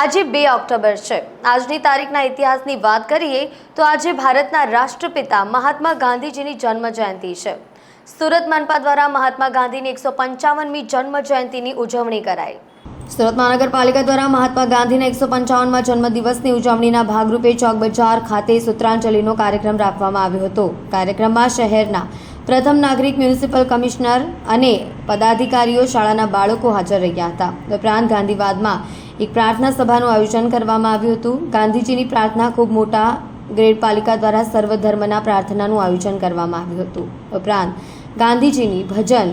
આજે બે ઓક્ટોબર છે. આજની તારીખના ઇતિહાસની વાત કરીએ તો આજે ભારતના રાષ્ટ્રપિતા મહાત્મા ગાંધીજીની જન્મ જયંતિ છે. સુરત મનપા દ્વારા મહાત્મા ગાંધીની એકસો પંચાવનમી જન્મ જયંતિની ઉજવણી કરાઈ. સુરત મહાનગરપાલિકા દ્વારા મહાત્મા ગાંધીના એકસો પંચાવનમાં જન્મદિવસની ઉજવણીના ભાગરૂપે ચોક બજાર ખાતે સૂત્રાંજલિનો કાર્યક્રમ રાખવામાં આવ્યો હતો. કાર્યક્રમમાં શહેરના પ્રથમ નાગરિક મ્યુનિસિપલ કમિશનર અને પદાધિકારીઓ, શાળાના બાળકો હાજર રહ્યા હતા. ઉપરાંત ગાંધીવાદમાં એક પ્રાર્થના સભાનું આયોજન કરવામાં આવ્યું હતું. ગાંધીજીની પ્રાર્થના ખૂબ મોટા ગ્રેડ પાલિકા દ્વારા સર્વધર્મના પ્રાર્થનાનું આયોજન કરવામાં આવ્યું હતું. ઉપરાંત ગાંધીજીની ભજન,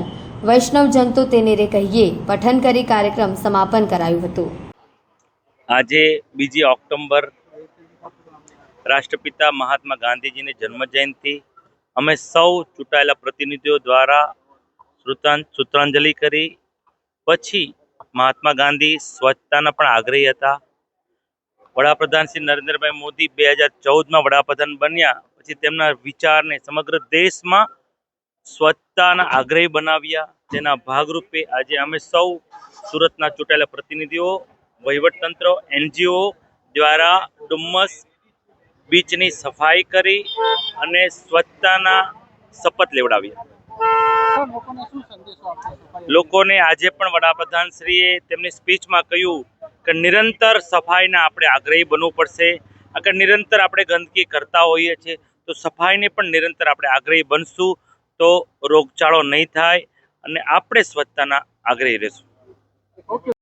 વૈષ્ણવ જન તો તેને રે કહીએ, પઠન કરી કાર્યક્રમ સમાપન કરાયું હતું. આજે બીજી ઓક્ટોબર રાષ્ટ્રપિતા મહાત્મા ગાંધીજીની જન્મજયંતિ. અમે સૌ ચૂંટાયેલા પ્રતિનિધિઓ દ્વારા સૂત્રાંજલિ કરી. પછી મહાત્મા ગાંધી સ્વચ્છતાના પણ આગ્રહી હતા. વડાપ્રધાન શ્રી નરેન્દ્રભાઈ મોદી બે હજાર ચૌદમાં વડાપ્રધાન બન્યા. પછી તેમના વિચારને સમગ્ર દેશમાં સ્વચ્છતાના આગ્રહી બનાવ્યા. તેના ભાગરૂપે આજે અમે સૌ સુરતના ચૂંટાયેલા પ્રતિનિધિઓ, વહીવટતંત્ર, એનજીઓ દ્વારા ડુમ્મસ બીચની સફાઈ કરી અને સ્વચ્છતાના શપથ લેવડાવ્યા લોકોને શું સંદેશો આપશો સફાઈ લોકોને આજે પણ વડાપ્રધાનશ્રીએ તેમની સ્પીચમાં કહ્યું કે નિરંતર સફાઈના આપણે આગ્રહી બનવું પડશે. અગર નિરંતર આપણે ગંદકી કરતા હોઈએ છીએ તો સફાઈને પણ નિરંતર આપણે આગ્રહી બનશું, તો રોગચાળો નહીં થાય અને આપણે સ્વચ્છતાના આગ્રહી રહેશું.